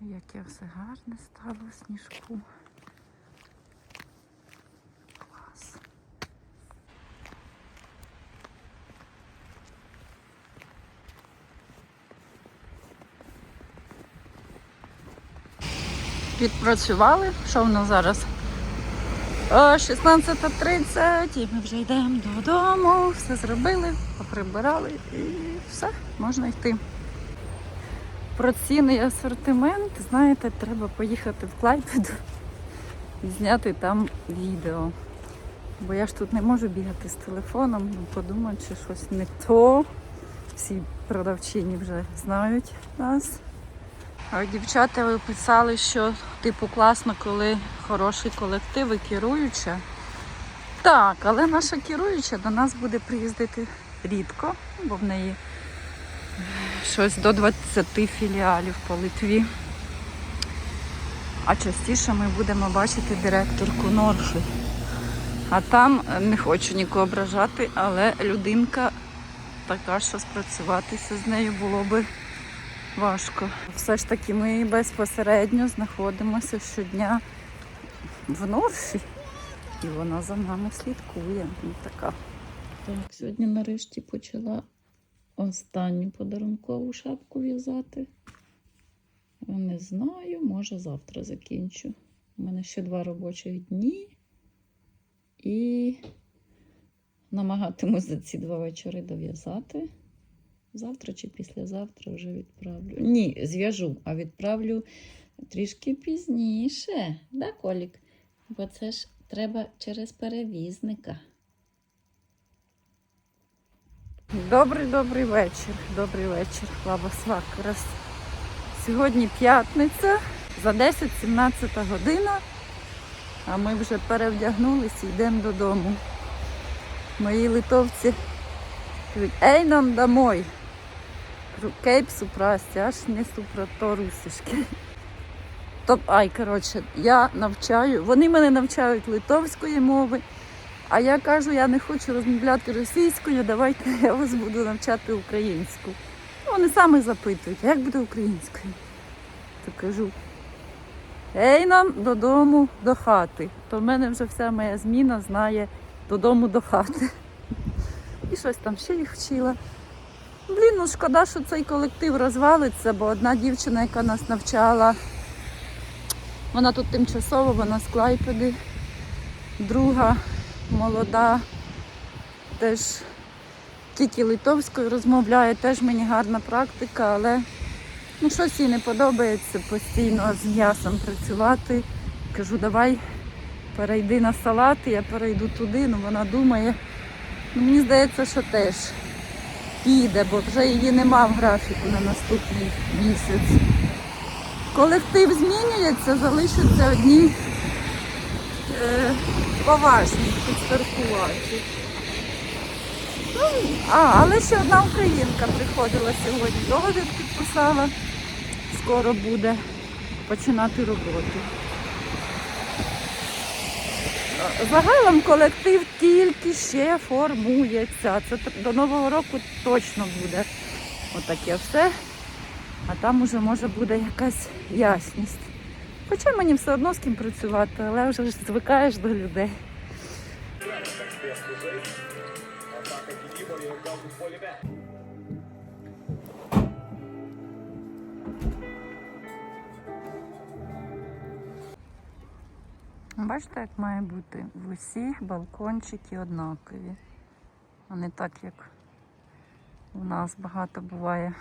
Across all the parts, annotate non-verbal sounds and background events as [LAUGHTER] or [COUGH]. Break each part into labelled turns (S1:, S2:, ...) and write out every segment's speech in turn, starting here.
S1: Яке все гарне стало сніжку. Клас. Відпрацювали. Що в нас зараз? 16.30 і ми вже йдемо додому, все зробили, поприбирали і все, можна йти. Про ціни асортимент, знаєте, треба поїхати в Клайпеду і зняти там відео. Бо я ж тут не можу бігати з телефоном, ну, подумати, чи щось не то. Всі продавчині вже знають нас. А дівчата ви писали, що типу класно, коли хороший колектив і керуюча. Так, але наша керуюча до нас буде приїздити рідко, бо в неї щось до 20 філіалів по Литві. А частіше ми будемо бачити директорку Норфи. А там е, не хочу нікого ображати, але людинка така, що спрацюватися з нею було би важко. Все ж таки ми безпосередньо знаходимося щодня в Норфі. І вона за нами слідкує. Ну, така. Так, сьогодні нарешті почала останню подарункову шапку в'язати. Не знаю, може завтра закінчу. У мене ще два робочих дні. І намагатимусь за ці два вечори дов'язати. Завтра чи післязавтра вже відправлю. Ні, зв'яжу, а відправлю трішки пізніше. Да, Колік? Бо це ж треба через перевізника. Добрий добрий вечір. Добрий вечір, Лаба Свак. Раз. Сьогодні п'ятниця, за 10-17 година, а ми вже перевдягнулися і йдемо додому. Мої литовці кажуть, ей нам домой. Кейп супрасті, аж не супрото русішки. Топ, ай, коротше, я навчаю, вони мене навчають литовської мови, а я кажу, я не хочу розмовляти російською, давайте [LAUGHS] я вас буду навчати українську. Ну, Вони саме запитують, як буде українською. То кажу, ей нам додому до хати. То в мене вже вся моя зміна знає додому до хати. І щось там ще їх вчила. Блін, ну шкода, що цей колектив розвалиться, бо одна дівчина, яка нас навчала, вона тут тимчасово, вона з Клайпеди. Друга молода, теж тільки литовською розмовляє, теж мені гарна практика, але ну, щось їй не подобається постійно з м'ясом працювати. Кажу, давай перейди на салат, я перейду туди, ну вона думає. Ну, мені здається, що теж піде, бо вже її нема в графіку на наступний місяць. Колектив змінюється, залишаться одні е, поважні підстаркуваті. Ну, а, але ще одна українка приходила сьогодні. Договір підписала. Скоро буде починати роботу. Загалом колектив тільки ще формується. Це до Нового року точно буде отаке все. А там уже може буде якась ясність. Хоча мені все одно з ким працювати, але вже звикаєш до людей. Бачите, як має бути? В усіх балкончики однакові. А не так, як у нас багато буває.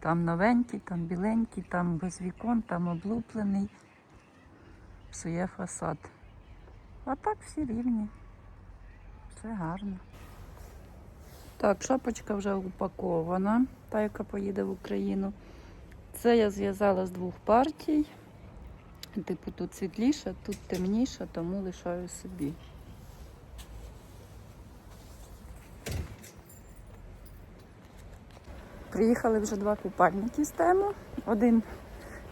S1: Там новенький, там біленький, там без вікон, там облуплений. Псує фасад. А так всі рівні. Все гарно. Так, шапочка вже упакована, та, яка поїде в Україну. Це я зв'язала з двох партій. Типу тут світліше, тут темніше, тому лишаю собі. Приїхали вже два купальники з тему. Один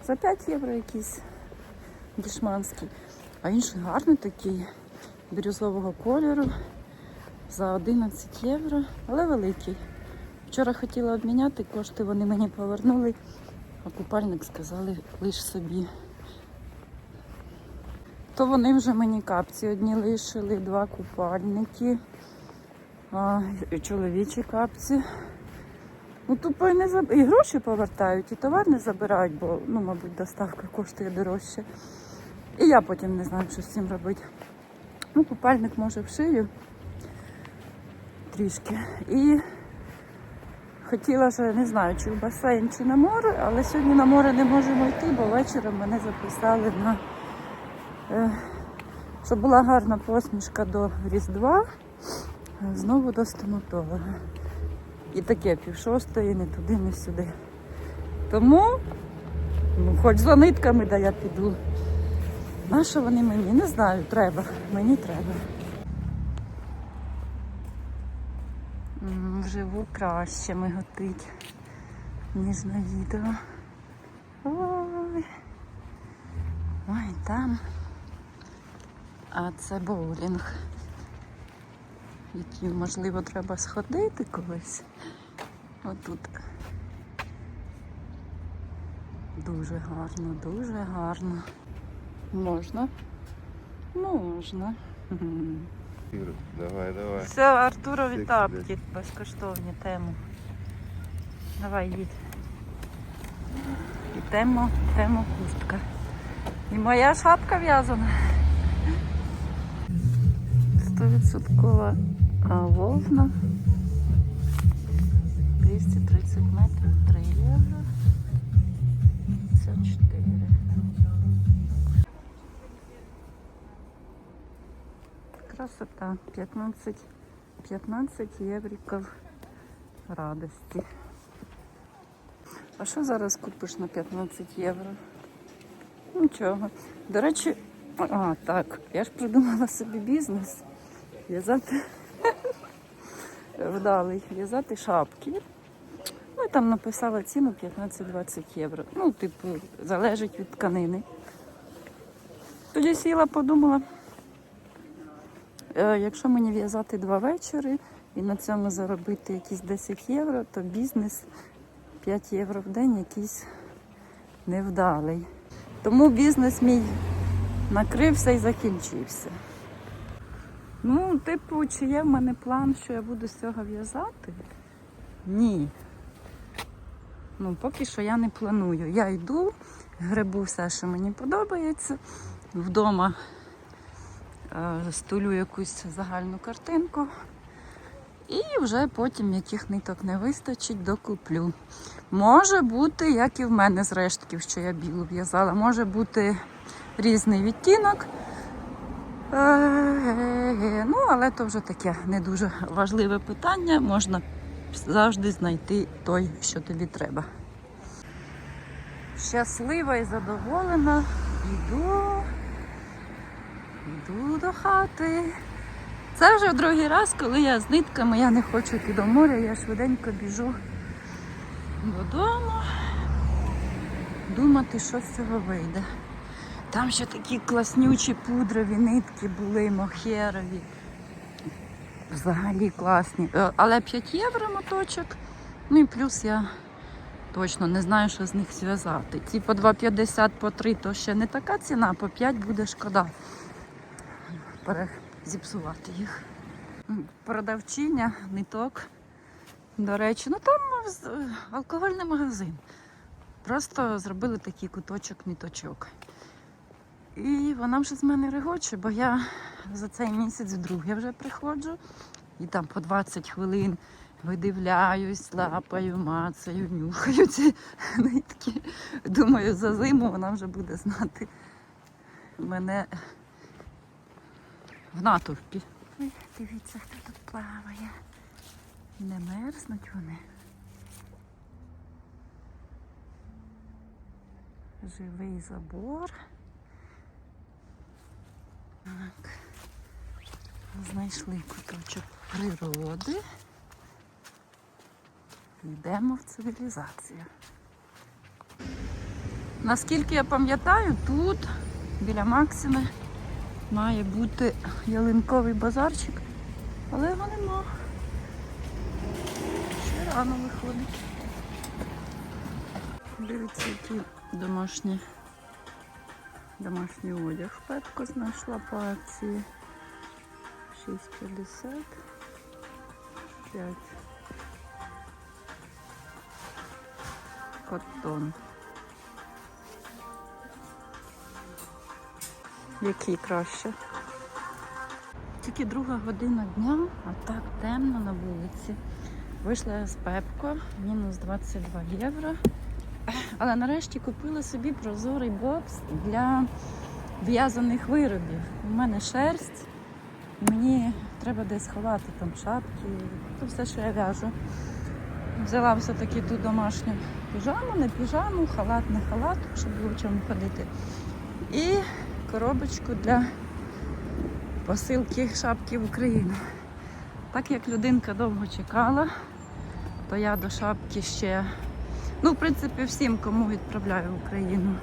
S1: за 5 євро якийсь дешманський, а інший гарний такий бірюзового кольору за 11 євро, але великий. Вчора хотіла обміняти кошти, вони мені повернули А купальник сказали лиш собі. То вони вже мені капці одні лишили, два купальники, а, чоловічі капці. Ну, тупо і, не заб... і гроші повертають, і товар не забирають, бо, ну, мабуть, доставка коштує дорожче. І я потім не знаю, що з цим робити. Ну, купальник може вшию трішки. І хотіла вже, не знаю, чи в басейн, чи на море, але сьогодні на море не можемо йти, бо вечором мене записали на е, щоб була гарна посмішка до Різдва, знову до стоматолога. І таке пів шостої, не туди, не сюди. Тому, ну, хоч за нитками, да я піду. На що вони мені? Не знаю, треба. Мені треба. Вживу краще миготить, ніж на відео. Ой. Ой, там. А це боулінг. Який, можливо, треба сходити колись. Отут. Дуже гарно, дуже гарно. Можна? Можна.
S2: Давай, давай.
S1: Все, Артурові тапки безкоштовні тему. Давай їдь. І тему, тему хустка. І моя шапка в'язана. Стовідсоткова а, вовна. 230 метрів, 3 євро. 54. Красота. 15, 15 євриків радості. А що зараз купиш на 15 євро? Нічого. До речі, а, так, я ж придумала собі бізнес. В'язати [LAUGHS] вдалий, в'язати шапки. Ну, і там написала ціну 15-20 євро. Ну, типу, залежить від тканини. Тоді сіла, подумала, Якщо мені в'язати два вечори і на цьому заробити якісь 10 євро, то бізнес 5 євро в день якийсь невдалий. Тому бізнес мій накрився і закінчився. Ну, типу, чи є в мене план, що я буду з цього в'язати? Ні. Ну, поки що я не планую. Я йду, грибу все, що мені подобається. Вдома е, стулю якусь загальну картинку. І вже потім яких ниток не вистачить, докуплю. Може бути, як і в мене з рештків, що я білу в'язала, може бути різний відтінок. Е, Ну, але то вже таке не дуже важливе питання. Можна завжди знайти той, що тобі треба. Щаслива і задоволена. Йду. Йду до хати. Це вже другий раз, коли я з нитками, я не хочу йти до моря, я швиденько біжу додому. Думати, що з цього вийде. Там ще такі класнючі пудрові нитки були, мохерові. Взагалі класні. Е, Але 5 євро моточок. Ну і плюс я точно не знаю, що з них зв'язати. Ці по 2,50 по 3 то ще не така ціна, по 5 буде шкода зіпсувати їх. Продавчиня, ниток. До речі, ну там алкогольний магазин. Просто зробили такий куточок ниточок. І вона вже з мене регоче, бо я за цей місяць вдруге вже приходжу. І там по 20 хвилин видивляюсь, лапаю, мацаю, нюхаю ці нитки. Думаю, за зиму вона вже буде знати мене в натовпі. Ой, дивіться, хто тут плаває. Не мерзнуть вони. Живий забор. Так. Знайшли куточок природи. Йдемо в цивілізацію. Наскільки я пам'ятаю, тут біля Максими має бути ялинковий базарчик, але його нема. Ще рано виходить. Дивіться, які домашні. Домашній одяг. Пепко знайшла по акції. 6,50. 5. Котон. Який краще? Тільки друга година дня, а так темно на вулиці. Вийшла я з Пепко, мінус 22 євро. Але нарешті купила собі прозорий бокс для в'язаних виробів. У мене шерсть, мені треба десь ховати там шапки, то все, що я в'яжу. Взяла все-таки ту домашню піжаму, не піжаму, халат, не халат, щоб було в чому ходити. І коробочку для посилки шапки в Україну. Так як людинка довго чекала, то я до шапки ще, ну, в принципі, всім, кому відправляю в Україну,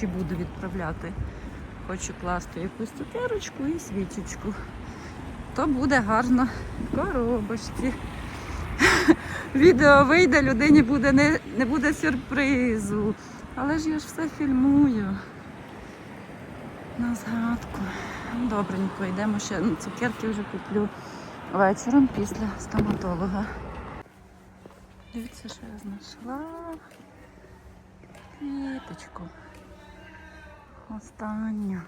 S1: чи буду відправляти, хочу класти якусь цукерочку і свічечку. То буде гарно в коробочці. [LAUGHS] Відео вийде, людині буде не, не буде сюрпризу. Але ж я ж все фільмую. На згадку. Добренько, йдемо ще. Ну, цукерки вже куплю вечором після стоматолога. Дивіться, що я знайшла. Квіточку. Останню.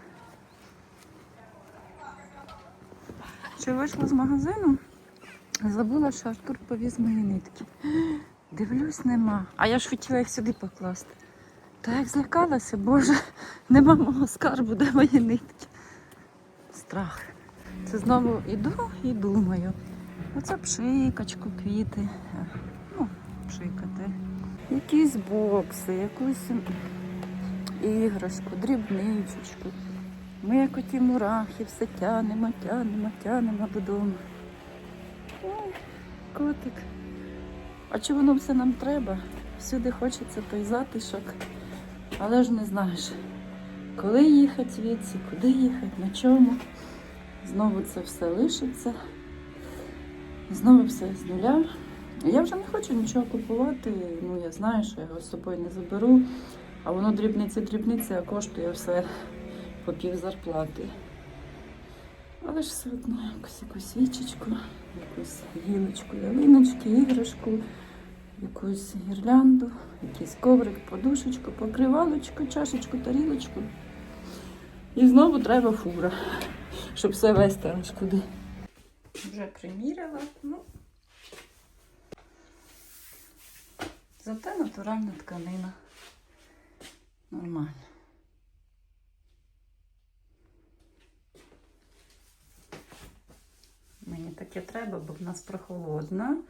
S1: Ще вийшла з магазину. Забула, що Артур повіз мої нитки. Дивлюсь, нема. А я ж хотіла їх сюди покласти. Та як злякалася, боже, [LAUGHS] нема мого скарбу, де мої нитки. Страх. Це знову іду і думаю. Оце пшикачку, квіти. Ну, пшикати. Якісь бокси, якусь іграшку, дрібничечку. Ми як оті мурахи, все тянемо, тянемо, тянемо додому. Ой, котик. А чи воно все нам треба? Всюди хочеться той затишок, але ж не знаєш, коли їхати звідси, куди їхати, на чому. Знову це все лишиться. Знову все з нуля. Я вже не хочу нічого купувати. Ну, я знаю, що я його з собою не заберу. А воно дрібниці, а коштує все по пів зарплати. Але ж все одно якусь якусь свічечку, якусь гілочку, ялиночки, іграшку, якусь гірлянду, якийсь коврик, подушечку, покривалочку, чашечку, тарілочку. І знову треба фура, щоб все вести аж куди. Вже приміряла, ну. Зате натуральна тканина. Нормально. Мені таке треба, бо в нас прохолодно.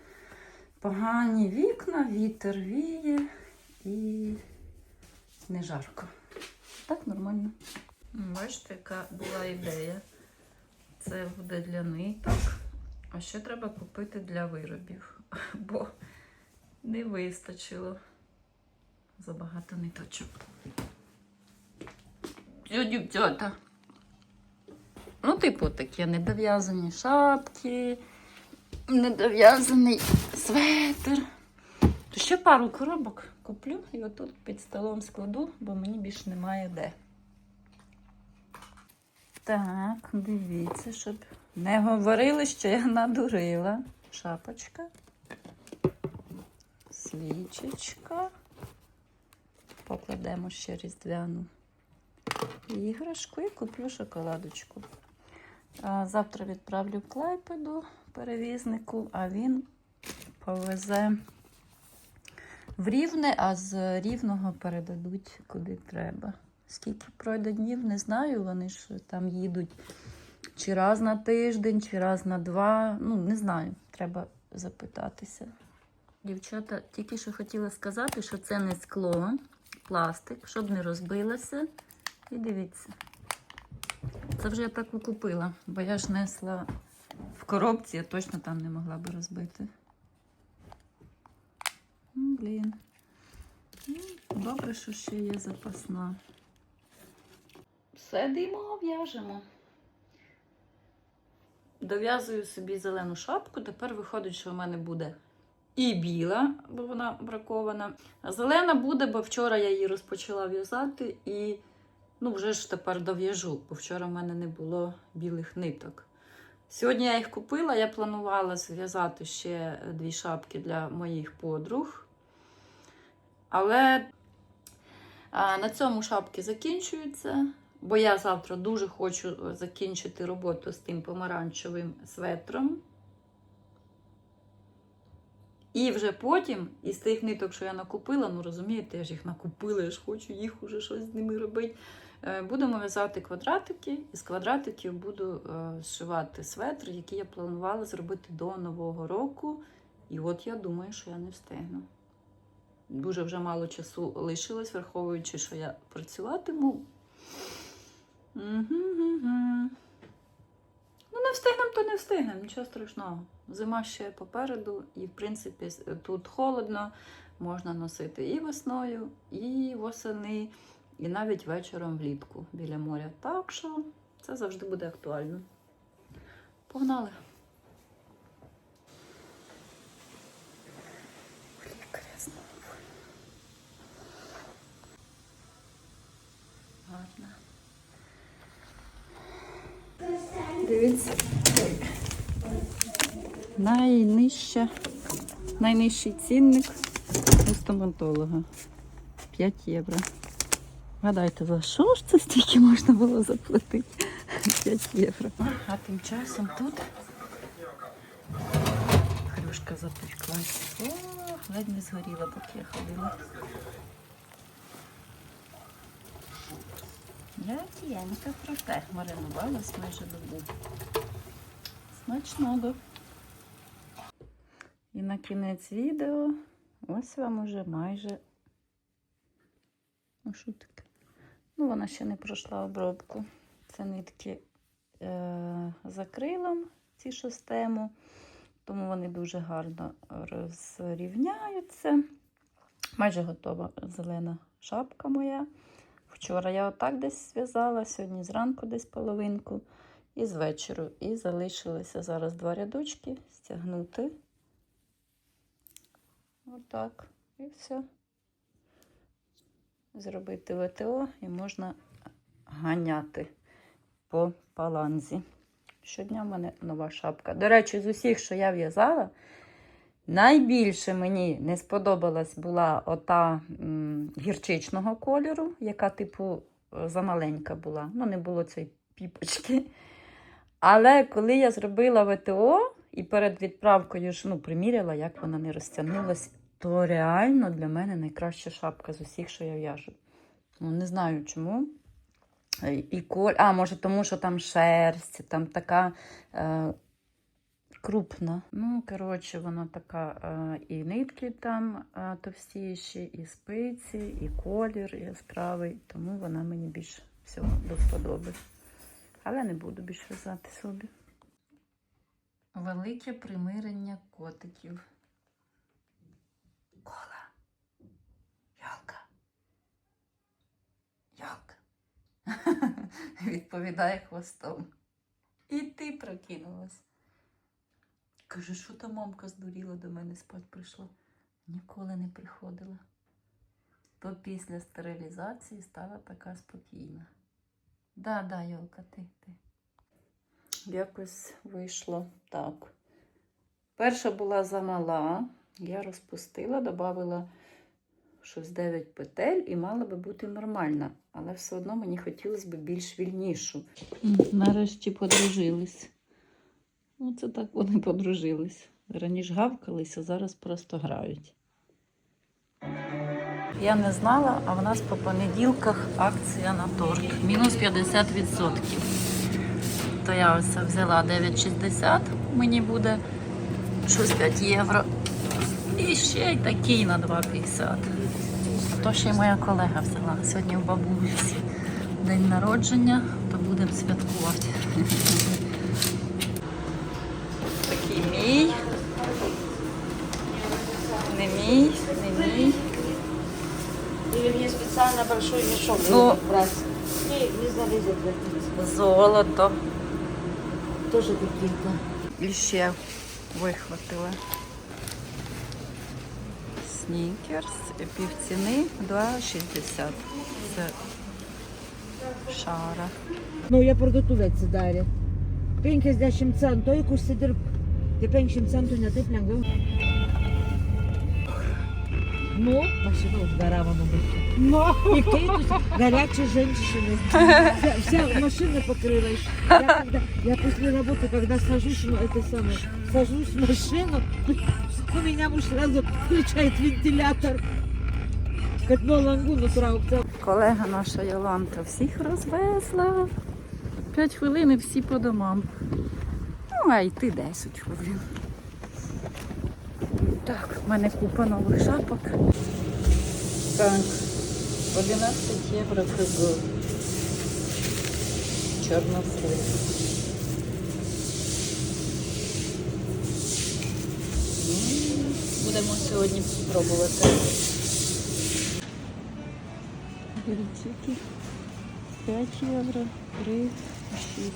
S1: Погані вікна, вітер віє і не жарко. Так нормально. Бачите, яка була ідея. Це буде для ниток. А ще треба купити для виробів, [LAUGHS] бо не вистачило забагато ниточок. Що, дівчата? Ну, типу, такі недов'язані шапки, недов'язаний светр. То ще пару коробок куплю і отут під столом складу, бо мені більше немає де. Так, дивіться, щоб не говорили, що я надурила. Шапочка, свічечка. Покладемо ще різдвяну іграшку і куплю шоколадочку. Завтра відправлю Клайпеду перевізнику, а він повезе в Рівне, а з Рівного передадуть куди треба. Скільки пройде днів, не знаю. Вони ж там їдуть чи раз на тиждень, чи раз на два. Ну, не знаю, треба запитатися. Дівчата, тільки що хотіла сказати, що це не скло, пластик, щоб не розбилося. І дивіться. Це вже я так купила, бо я ж несла в коробці, я точно там не могла би розбити. Блін. Добре, що ще є запасна. Все димо, в'яжемо. Дов'язую собі зелену шапку. Тепер виходить, що в мене буде і біла, бо вона бракована. А зелена буде, бо вчора я її розпочала в'язати і ну, вже ж тепер дов'яжу, бо вчора в мене не було білих ниток. Сьогодні я їх купила, я планувала зв'язати ще дві шапки для моїх подруг. Але на цьому шапки закінчуються, бо я завтра дуже хочу закінчити роботу з тим помаранчевим светром. І вже потім, із тих ниток, що я накупила, ну розумієте, я ж їх накупила, я ж хочу їх уже щось з ними робити. Е, Будемо в'язати квадратики, і з квадратиків буду е, зшивати светр, який я планувала зробити до Нового року. І от я думаю, що я не встигну. Дуже вже мало часу лишилось, враховуючи, що я працюватиму. Мгм-гм-гм. Ну, не встигнемо, то не встигнемо, нічого страшного. Зима ще попереду, і, в принципі, тут холодно, можна носити і весною, і восени, і навіть вечором влітку біля моря. Так що це завжди буде актуально. Погнали! В лікаря знову. Гарно. Дивіться. Найнижча, найнижчий цінник у стоматолога. 5 євро. Гадайте, за що ж це стільки можна було заплатити? 5 євро. А тим часом тут хрюшка запеклась. О, ледь не згоріла, поки я ходила. Ратієнка проте маринувалась майже добу. Смачного. І на кінець відео ось вам уже майже. Ну, що таке? Ну, вона ще не пройшла обробку. Це нитки е- з акрилом, ці шостему, тому вони дуже гарно розрівняються. Майже готова зелена шапка моя. Вчора я отак десь зв'язала, сьогодні зранку десь половинку і з вечору. І залишилося зараз два рядочки стягнути. Отак. І все. Зробити ВТО і можна ганяти по паланзі. Щодня в мене нова шапка. До речі, з усіх, що я в'язала, найбільше мені не сподобалась була ота м, гірчичного кольору, яка, типу, замаленька була. Ну, не було цієї піпочки. Але коли я зробила ВТО і перед відправкою ж ну, приміряла, як вона не розтягнулась, то реально для мене найкраща шапка з усіх, що я в'яжу. Ну, не знаю чому. Е, І коль... А, може, тому що там шерсть, там така е, крупна. Ну, коротше, вона така е, і нитки там е, товстіші, і спиці, і колір яскравий, тому вона мені більше всього до вподоби. Але не буду більше в'язати собі. Велике примирення котиків. Кола. Ялка. Ялка. [LAUGHS] Відповідає хвостом. І ти прокинулась. Каже, що та мамка здуріла до мене спать прийшла. Ніколи не приходила. То після стерилізації стала така спокійна. Да, да, Йолка, ти, ти. Якось вийшло так. Перша була замала, я розпустила, додала щось 9 петель і мала би бути нормальна. Але все одно мені хотілося б більш вільнішу. Нарешті подружились. Оце так вони подружились. Раніше гавкались, а зараз просто грають. Я не знала, а в нас по понеділках акція на торт. Мінус 50%. То я ось взяла 9,60, мені буде щось 5 євро. І ще й такий на 2,50. То ще й моя колега взяла. Сьогодні у бабусі день народження, то будемо святкувати. Мій. Не мій, не мій.
S3: Или мне специально большой мешок
S1: Ну.
S3: брать. Не, не залезет в это.
S1: Золото.
S3: Тоже какие-то.
S1: І ще вихватила. снікерс, півціни 2,60. Це шара.
S4: Nu, ja parduotuvė atsidarė. 50 centų, jeigu užsidirb, tai 50 centų ne taip lengviau. Nu, машина užgaravo мабуть. Ну, и кейтус, горячие женщины. Вся, вся машина покрылась. Я, когда, я после работы, когда сажусь, ну, это самое, сажусь в машину, у меня муж сразу включает вентилятор. Как на лангу, ну, траук,
S1: Колега наша Йоланта всіх розвезла. П'ять хвилин і всі по домам. Ну, а йти 10 хвилин. Так, в мене купа нових шапок. Так, 11 євро фризу. Чорнослив. Будемо сьогодні пробувати. Дивіться, які 5 євро, 3, 6.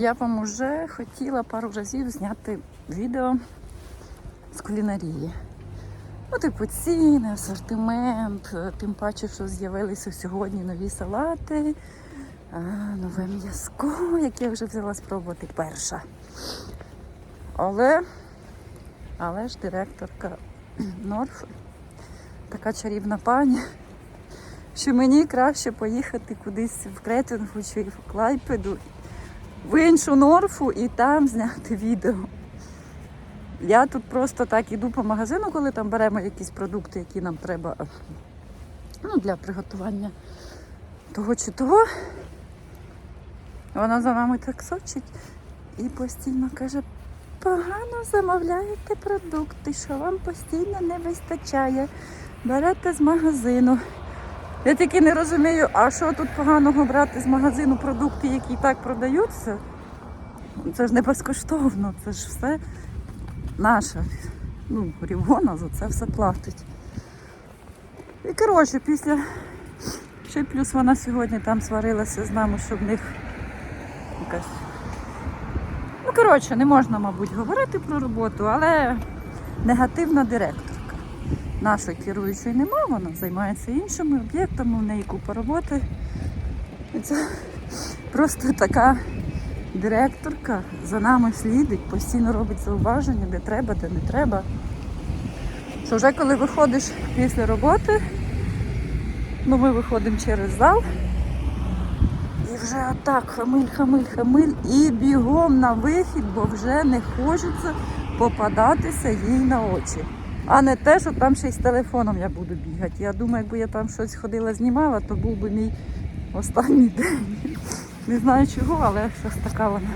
S1: Я вам уже хотіла пару разів зняти відео з кулінарії. Ну, типу, ціни, асортимент, е, тим паче, що з'явилися сьогодні нові салати, а, нове м'язко, яке я вже взяла спробувати перша. Але, але ж директорка Норф така чарівна пані, що мені краще поїхати кудись в Кретингу чи в Клайпеду, в іншу Норфу і там зняти відео. Я тут просто так іду по магазину, коли там беремо якісь продукти, які нам треба ну, для приготування того чи того. Вона за нами так сочить і постійно каже, погано замовляєте продукти, що вам постійно не вистачає. Берете з магазину. Я тільки не розумію, а що тут поганого брати з магазину продукти, які і так продаються? Це ж не безкоштовно, це ж все наше. Ну, Рівона за це все платить. І коротше, після ще плюс вона сьогодні там сварилася з нами, що в них якась. Ну, коротше, не можна, мабуть, говорити про роботу, але негативна директорка. Нашої керуючої нема, вона займається іншими об'єктами, в неї купа роботи. Це просто така директорка за нами слідить, постійно робить зауваження, де треба, де не треба. Що вже коли виходиш після роботи, ну ми виходимо через зал. І вже отак хамиль, хамиль, хамиль і бігом на вихід, бо вже не хочеться попадатися їй на очі. А не те, що там ще й з телефоном я буду бігати. Я думаю, якби я там щось ходила, знімала, то був би мій останній день. Не знаю чого, але щось така вона.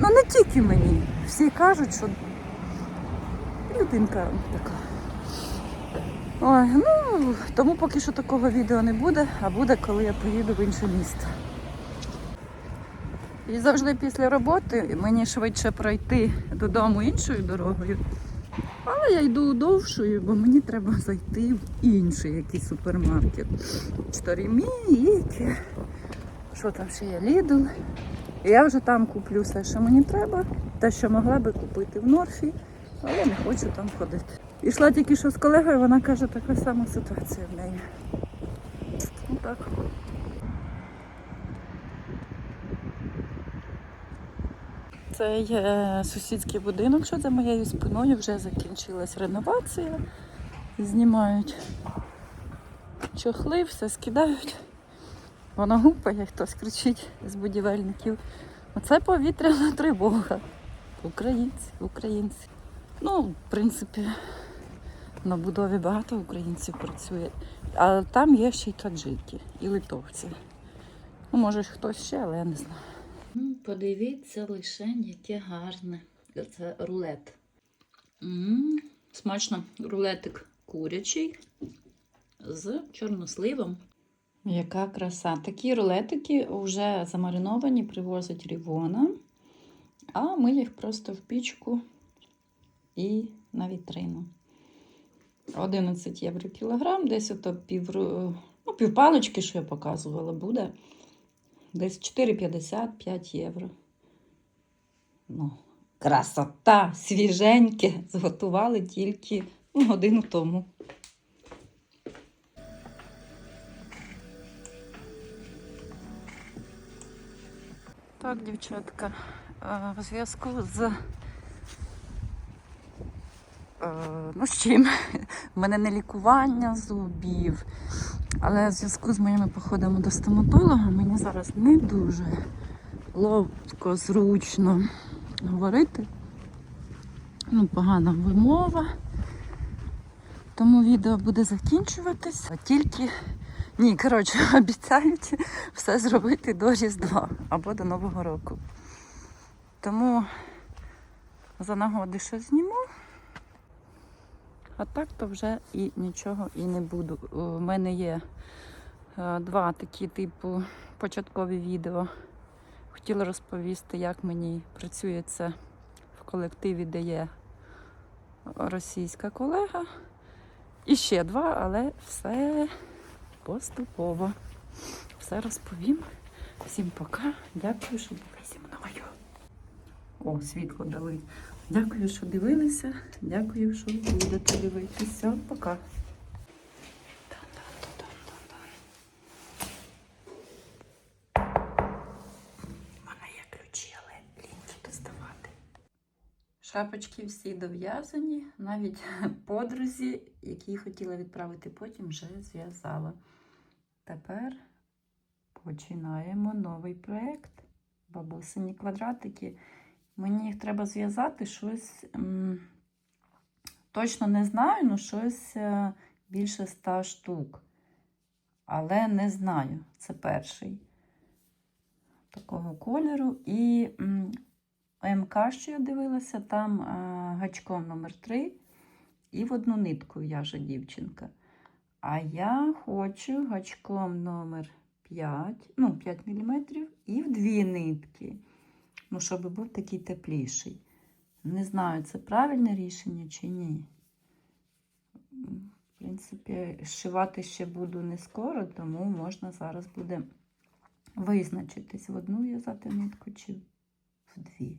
S1: Ну не тільки мені. Всі кажуть, що людинка така. Ой, ну, тому поки що такого відео не буде, а буде, коли я поїду в інше місто. І завжди після роботи мені швидше пройти додому іншою дорогою. Але я йду довшою, бо мені треба зайти в інший якийсь супермаркет. Чторімі, Ікі. Що там ще є? Лідл. Я вже там куплю все, що мені треба, те, що могла би купити в Норфі, але не хочу там ходити. Ішла тільки що з колегою, вона каже, така сама ситуація в неї. Ну так. Це є сусідський будинок, що за моєю спиною вже закінчилась реновація. Знімають чохли, все скидають. Воно гупає, хтось кричить з будівельників. Оце повітряна тривога. Українці, українці. Ну, в принципі, на будові багато українців працює. А там є ще й таджики і литовці. Ну, може, хтось ще, але я не знаю. Подивіться лише, яке гарне. Це рулет. м смачно, рулетик курячий з чорносливом. Яка краса. Такі рулетики вже замариновані, привозить Рівона, а ми їх просто в пічку і на вітрину. 11 євро кілограм, десь ото пів, ну, півпалочки, що я показувала, буде. Десь 4,55 євро. Ну, Красота, свіженьке. Зготували тільки ну, годину тому. Так, дівчатка, е, в зв'язку з. е, Ну, з чим? [LAUGHS] У мене не лікування зубів, але в зв'язку з моїми походами до стоматолога мені зараз не дуже ловко, зручно говорити. Ну, погана вимова. Тому відео буде закінчуватись. А Тільки ні, коротше, [LAUGHS] обіцяють все зробити до Різдва або до Нового року. Тому за нагоди що зніму. А так то вже і нічого і не буду. У мене є е, два такі типу початкові відео. Хотіла розповісти, як мені працює це в колективі, де є російська колега. І ще два, але все поступово. Все розповім. Всім пока. Дякую, що були зі мною. О, світло дали. Дякую, що дивилися. Дякую, що будете дивитися. Пока. У мене є ключі, але ліньки доставати. Шапочки всі дов'язані, навіть подрузі, які хотіла відправити потім, вже зв'язала. Тепер починаємо новий проєкт. Бабусині квадратики. Мені їх треба зв'язати щось. Точно не знаю, ну щось е, більше ста штук. Але не знаю. Це перший такого кольору. І МК, що я дивилася, там е, гачком номер 3 і в одну нитку в'яже дівчинка. А я хочу гачком номер 5, ну, 5 мм і в дві нитки. Ну, щоб був такий тепліший. Не знаю, це правильне рішення чи ні. В принципі, шивати ще буду не скоро, тому можна зараз буде визначитись в одну в'язати нитку чи в дві.